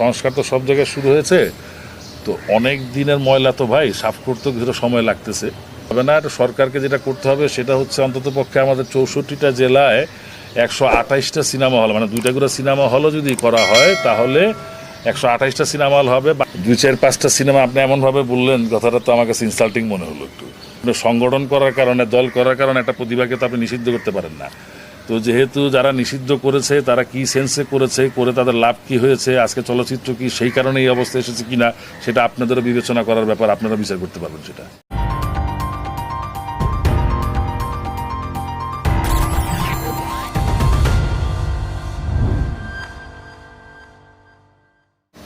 সংস্কার তো সব জায়গায় শুরু হয়েছে। তো অনেক দিনের ময়লা তো ভাই, সাফ করতেও কিছুটা সময় লাগতেছে। তবে না সরকারকে যেটা করতে হবে, সেটা হচ্ছে অন্তত পক্ষে আমাদের চৌষট্টিটা জেলায় একশো আঠাইশটা সিনেমা হল। মানে দুইটা করে সিনেমা হলও যদি করা হয়, তাহলে একশো আঠাইশটা সিনেমা হল হবে। দুই চার পাঁচটা সিনেমা আপনি এমনভাবে বললেন, কথাটা তো আমার কাছে ইনসাল্টিং মনে হলো একটু। সংগঠন করার কারণে, দল করার কারণে একটা প্রতিভাকে তো আপনি নিষিদ্ধ করতে পারেন না। তো যেহেতু যারা নিষিদ্ধ করেছে, তারা কি সেন্সে করেছে, করে তাদের লাভ কি হয়েছে, আজকে চলচ্চিত্র কি সেই কারণে এই অবস্থা এসেছে কিনা, সেটা আপনাদেরও বিবেচনা করার ব্যাপার, আপনারা বিচার করতে পারবেন সেটা।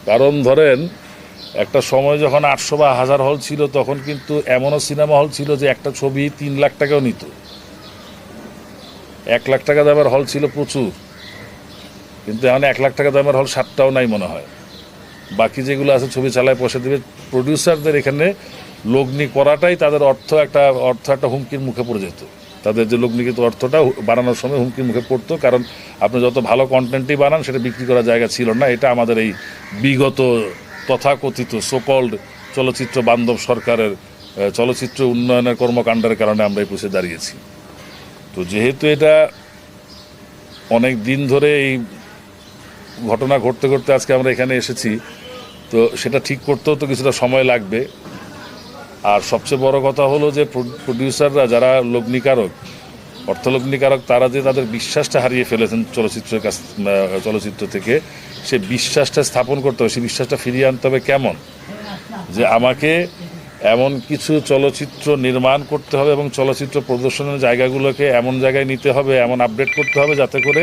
কারণ ধরেন, একটা সময় যখন আটশো বা হাজার হল ছিল, তখন কিন্তু এমনও সিনেমা হল ছিল যে একটা ছবি তিন লাখ টাকাও নিত। এক লাখ টাকা দামের হল ছিল প্রচুর। কিন্তু এখন এক লাখ টাকা দামের হল সাতটাও নাই মনে হয়। বাকি যেগুলো আছে ছবি চালায় পয়সা দেবে। প্রডিউসারদের এখানে লগ্নি করাটাই তাদের অর্থ একটা অর্থ একটা হুমকির মুখে পড়ে যেত। তাদের যে লগ্নিকৃত অর্থটা বানানোর সময় হুমকির মুখে পড়তো। কারণ আপনি যত ভালো কন্টেন্টই বানান সেটা বিক্রি করার জায়গা ছিল না। এটা আমাদের এই বিগত তথাকথিত সোকল্ড চলচ্চিত্র বান্ধব সরকারের চলচ্চিত্র উন্নয়নের কর্মকাণ্ডের কারণে আমরা এই পৌঁছে দাঁড়িয়েছি। তো যেহেতু এটা অনেক দিন ধরে এই ঘটনা ঘটতে ঘটতে আজকে আমরা এখানে এসেছি, তো সেটা ঠিক করতেও তো কিছুটা সময় লাগবে। আর সবচেয়ে বড় কথা হলো যে প্রডিউসাররা যারা লগ্নিকারক, অর্থলগ্নিকারক, তারা যে তাদের বিশ্বাসটা হারিয়ে ফেলেছেন চলচ্চিত্রের কাছ চলচ্চিত্র থেকে, সে বিশ্বাসটা স্থাপন করতে হবে সেই বিশ্বাসটা ফিরিয়ে আনতে হবে কেমন? যে আমাকে এমন কিছু চলচ্চিত্র নির্মাণ করতে হবে এবং চলচ্চিত্র প্রদর্শনের জায়গাগুলোকে এমন জায়গায় নিতে হবে, এমন আপডেট করতে হবে যাতে করে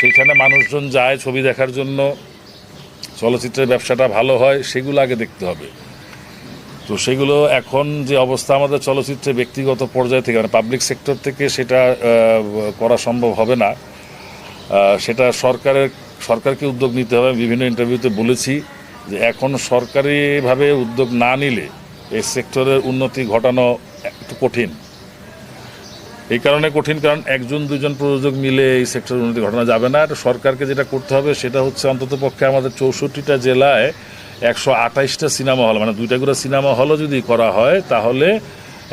সেখানে মানুষজন যায় ছবি দেখার জন্য। চলচ্চিত্রের ব্যবসাটা ভালো হয়, সেগুলো আগে দেখতে হবে। তো সেগুলো এখন যে অবস্থা আমাদের চলচ্চিত্রে ব্যক্তিগত পর্যায় থেকে মানে পাবলিক সেক্টর থেকে সেটা করা সম্ভব হবে না। সেটা সরকারের, সরকারকে উদ্যোগ নিতে হবে। বিভিন্ন ইন্টারভিউতে বলেছি যে এখন সরকারিভাবে উদ্যোগ না নিলে এই সেক্টরের উন্নতি ঘটানো একটু কঠিন। এই কারণে কঠিন কারণ একজন দুজন প্রযোজক মিলে এই সেক্টরের উন্নতি ঘটানো যাবে না। এটা সরকারকে যেটা করতে হবে সেটা হচ্ছে অন্তত পক্ষে আমাদের চৌষট্টিটা জেলায় একশো আঠাইশটা সিনেমা হল মানে দুইটা করে সিনেমা হলও যদি করা হয় তাহলে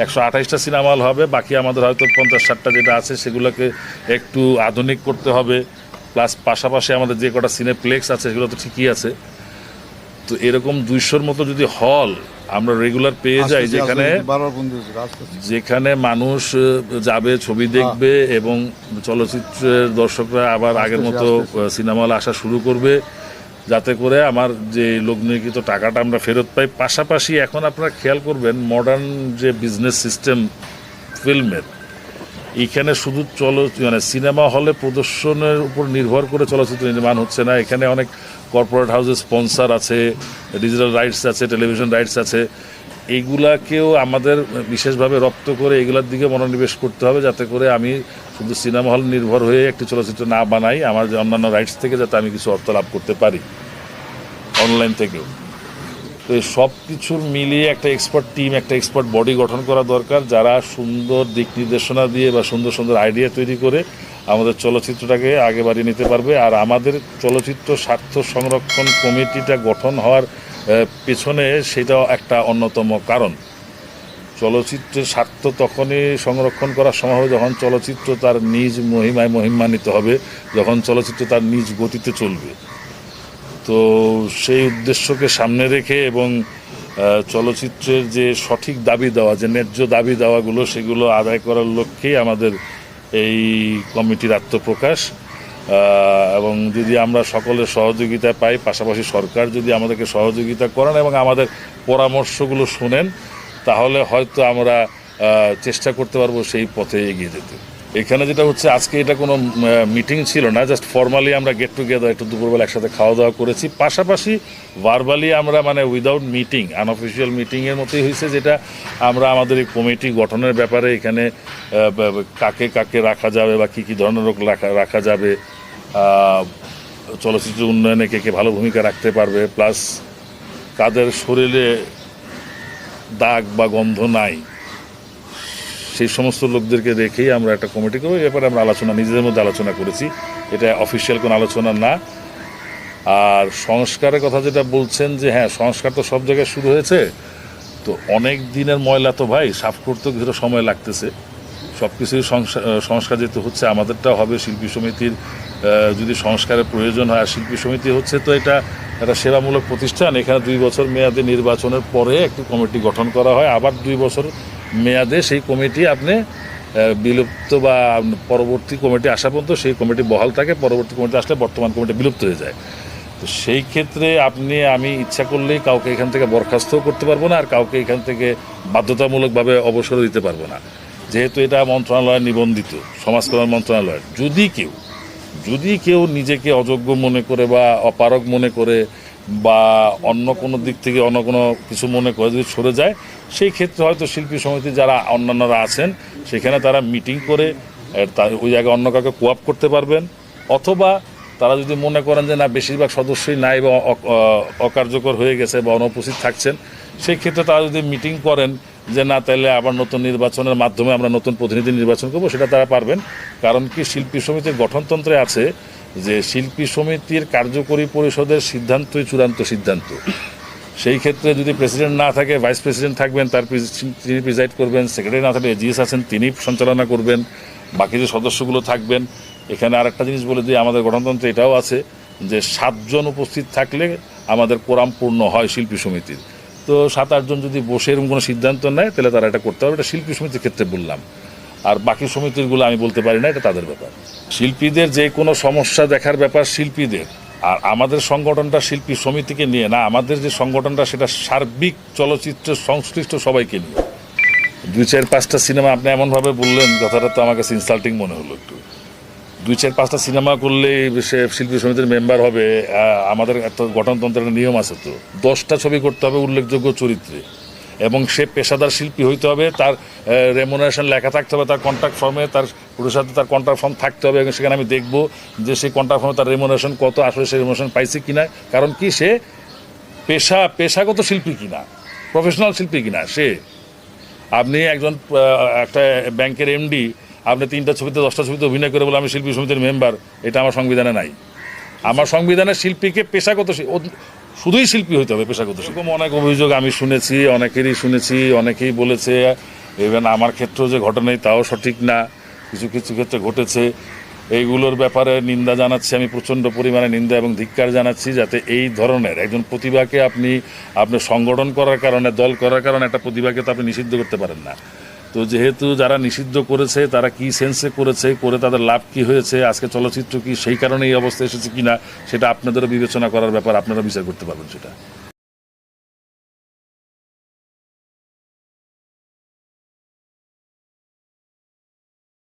একশো আঠাইশটা সিনেমা হল হবে। বাকি আমাদের হয়তো পঞ্চাশ ষাটটা যেটা আছে সেগুলোকে একটু আধুনিক করতে হবে। প্লাস পাশাপাশি আমাদের যে কটা সিনেপ্লেক্স আছে সেগুলো তো ঠিকই আছে। তো এরকম দুইশোর মতো যদি হল আমরা রেগুলার পেয়ে যাই যেখানে। যেখানে মানুষ যাবে ছবি দেখবে এবং চলচ্চিত্রের দর্শকরা আবার আগের মতো সিনেমা হলে আসা শুরু করবে। যাতে করে আমার যে লগ্নিকৃত টাকাটা আমরা ফেরত পাই। পাশাপাশি এখন আপনারা খেয়াল করবেন মডার্ন যে বিজনেস সিস্টেম ফিল্মের এখানে শুধু চলো মানে সিনেমা হলে প্রদর্শনের উপর নির্ভর করে চলচ্চিত্র নির্মাণ হচ্ছে না। এখানে অনেক কর্পোরেট হাউসের স্পন্সর আছে ডিজিটাল রাইটস আছে টেলিভিশন রাইটস আছে। এইগুলাকেও আমাদের বিশেষভাবে রপ্ত করে এগুলোর দিকে মনোনিবেশ করতে হবে যাতে করে আমি শুধু সিনেমা হল নির্ভর হয়ে একটি চলচ্চিত্র না বানাই, আমার যে অন্যান্য রাইটস থেকে যাতে আমি কিছু অর্থ লাভ করতে পারি। অনলাইন থেকেও। তো এই সব কিছুর মিলিয়ে একটা এক্সপার্ট টিম একটা এক্সপার্ট বডি গঠন করা দরকার, যারা সুন্দর দিক নির্দেশনা দিয়ে বা সুন্দর সুন্দর আইডিয়া তৈরি করে আমাদের চলচ্চিত্রটাকে আগে বাড়িয়ে নিতে পারবে। আর আমাদের চলচ্চিত্র স্বার্থ সংরক্ষণ কমিটিটা গঠন হওয়ার পেছনে সেটাও একটা অন্যতম কারণ। চলচ্চিত্রের স্বার্থ তখনই সংরক্ষণ করা সম্ভব যখন চলচ্চিত্র তার নিজ মহিমায় মহিমান্বিত হবে, যখন চলচ্চিত্র তার নিজ গতিতে চলবে। তো সেই উদ্দেশ্যকে সামনে রেখে এবং চলচ্চিত্রের যে সঠিক দাবি দেওয়া, যে ন্যায্য দাবি দেওয়াগুলো, সেগুলো আদায় করার লক্ষ্যেই আমাদের এই কমিটির আত্মপ্রকাশ। এবং যদি আমরা সকলের সহযোগিতা পাই, পাশাপাশি সরকার যদি আমাদেরকে সহযোগিতা করেন এবং আমাদের পরামর্শগুলো শুনেন, তাহলে হয়তো আমরা চেষ্টা করতে পারব সেই পথে এগিয়ে যেতে। এখানে যেটা হচ্ছে, আজকে এটা কোনো মিটিং ছিল না জাস্ট ফর্মালি আমরা গেট টুগেদার একটু দুপুরবেলা একসাথে খাওয়া দাওয়া করেছি। পাশাপাশি ভার্বালি আমরা মানে উইদাউট মিটিং আনঅফিসিয়াল মিটিংয়ের মতোই হয়েছে, যেটা আমরা আমাদের এই কমিটি গঠনের ব্যাপারে এখানে কাকে কাকে রাখা যাবে বা কী কী ধরনের লোক রাখা রাখা যাবে চলচ্চিত্র উন্নয়নে কে কে ভালো ভূমিকা রাখতে পারবে প্লাস কাদের শরীরে দাগ বা গন্ধ নাই সেই সমস্ত লোকদেরকে রেখেই আমরা একটা কমিটি করব। ব্যাপারে আমরা আলোচনা, নিজেদের মধ্যে আলোচনা করেছি। এটা অফিসিয়াল কোনো আলোচনা না। আর সংস্কারের কথা যেটা বলছেন যে হ্যাঁ সংস্কার তো সব জায়গায় শুরু হয়েছে। তো অনেক দিনের ময়লা তো ভাই, সাফ করতে কিছু সময় লাগতেছে। সব কিছুই সংস্কার যেহেতু হচ্ছে আমাদেরটা হবে, শিল্পী সমিতির যদি সংস্কারের প্রয়োজন হয়, আর শিল্পী সমিতি হচ্ছে তো এটা একটা সেবামূলক প্রতিষ্ঠান। এখানে দুই বছর মেয়াদে নির্বাচনের পরে একটি কমিটি গঠন করা হয়। আবার দুই বছর মেয়াদে সেই কমিটি আপনি বিলুপ্ত বা পরবর্তী কমিটি আসা পর্যন্ত সেই কমিটি বহাল থাকে, পরবর্তী কমিটি আসলে বর্তমান কমিটি বিলুপ্ত হয়ে যায়। তো সেই ক্ষেত্রে আপনি, আমি ইচ্ছা করলেই কাউকে এখান থেকে বরখাস্তও করতে পারব না আর কাউকে এখান থেকে বাধ্যতামূলকভাবে অবসরও দিতে পারব না। যেহেতু এটা মন্ত্রণালয় নিবন্ধিত সমাজ কল্যাণ মন্ত্রণালয়ের যদি কেউ যদি কেউ নিজেকে অযোগ্য মনে করে বা অপারগ মনে করে বা অন্য কোনো দিক থেকে অন্য কোনো কিছু মনে করে যদি সরে যায়, সেই ক্ষেত্রে হয়তো শিল্পী সমিতি যারা অন্যান্যরা আছেন, সেখানে তারা মিটিং করে ওই জায়গায় অন্য কাউকে কোয়াপ করতে পারবেন। অথবা তারা যদি মনে করেন যে না, বেশিরভাগ সদস্যই নাই বা অকার্যকর হয়ে গেছে বা অনুপস্থিত থাকছেন, সেই ক্ষেত্রে তারা যদি মিটিং করেন যে না, তাহলে আবার নতুন নির্বাচনের মাধ্যমে আমরা নতুন প্রতিনিধি নির্বাচন করব, সেটা তারা পারবেন। কারণ কি, শিল্পী সমিতির গঠনতন্ত্রে আছে যে শিল্পী সমিতির কার্যকরী পরিষদের সিদ্ধান্তই চূড়ান্ত সিদ্ধান্ত। সেই ক্ষেত্রে যদি প্রেসিডেন্ট না থাকে, ভাইস প্রেসিডেন্ট থাকবেন, তার তিনি প্রিজাইড করবেন, সেক্রেটারি না থাকলে এজিএস আছেন, তিনি সঞ্চালনা করবেন, বাকি যে সদস্যগুলো থাকবেন। এখানে আরেকটা জিনিস বলে দিই, আমাদের গণতন্ত্রে এটাও আছে যে সাতজন উপস্থিত থাকলে আমাদের কোরাম পূর্ণ হয় শিল্পী সমিতির। তো সাত, আটজন যদি বসে এরকম কোনো সিদ্ধান্ত নেয়, তাহলে তারা এটা করতে হবে এটা শিল্পী সমিতির ক্ষেত্রে বললাম। আর বাকি সমিতিগুলো আমি বলতে পারি না, এটা তাদের ব্যাপার। শিল্পীদের যে কোনো সমস্যা দেখার ব্যাপার শিল্পীদের। আর আমাদের সংগঠনটা শিল্পী সমিতিকে নিয়ে না, আমাদের যে সংগঠনটা সেটা সার্বিক চলচ্চিত্র সংশ্লিষ্ট সবাইকে নিয়ে। দুই চার পাঁচটা সিনেমা আপনি এমনভাবে বললেন, কথাটা তো আমার কাছে ইনসাল্টিং মনে হলো একটু। দুই চার পাঁচটা সিনেমা করলে সে শিল্পী সমিতির মেম্বার হবে আমাদের একটা গঠনতন্ত্রের নিয়ম আছে তো। দশটা ছবি করতে হবে উল্লেখযোগ্য চরিত্রে। এবং সে পেশাদার শিল্পী হইতে হবে, তার রেমুনারেশন লেখা থাকতে হবে, তার কন্ট্রাক্ট ফর্মে তার পুরুষের সাথে তার কন্ট্রাক্ট ফর্ম থাকতে হবে, এবং সেখানে আমি দেখব যে সেই কন্ট্রাক্ট ফর্মে তার রেমুনারেশন কত, আসলে সে রেমুনারেশন পাইছে কিনা কারণ কি সে পেশা, পেশাগত শিল্পী কিনা প্রফেশনাল শিল্পী কিনা সে। আপনি একজন একটা ব্যাংকের এমডি আপনি তিনটা ছবিতে, দশটা ছবিতে অভিনয় করে বলে আমি শিল্পী সমিতির মেম্বার এটা আমার সংবিধানে নাই। আমার সংবিধানে শিল্পীকে পেশাগত শুধুই শিল্পী হইতে হবে পেশাগত এরকম অনেক অভিযোগ আমি শুনেছি, অনেকেরই শুনেছি, অনেকেই বলেছে ইভেন আমার ক্ষেত্রেও যে ঘটনাই তাও সঠিক না। কিছু কিছু ক্ষেত্রে ঘটেছে। এইগুলোর ব্যাপারে নিন্দা জানাচ্ছি আমি, প্রচণ্ড পরিমাণে নিন্দা এবং ধিক্কার জানাচ্ছি যাতে এই ধরনের একজন প্রতিভাকে আপনি আপনি সংগঠন করার কারণে, দল করার কারণে একটা প্রতিভাকে তো আপনি নিষিদ্ধ করতে পারেন না। তো যেহেতু যারা নিষিদ্ধ করেছে, তারা কি সেন্সে করেছে, করে তাদের লাভ কি হয়েছে, আজকে চলচ্চিত্র কি সেই কারণে এই অবস্থা এসেছে কিনা, সেটা আপনাদেরও বিবেচনা করার ব্যাপার, আপনারা বিচার করতে পারবেন সেটা।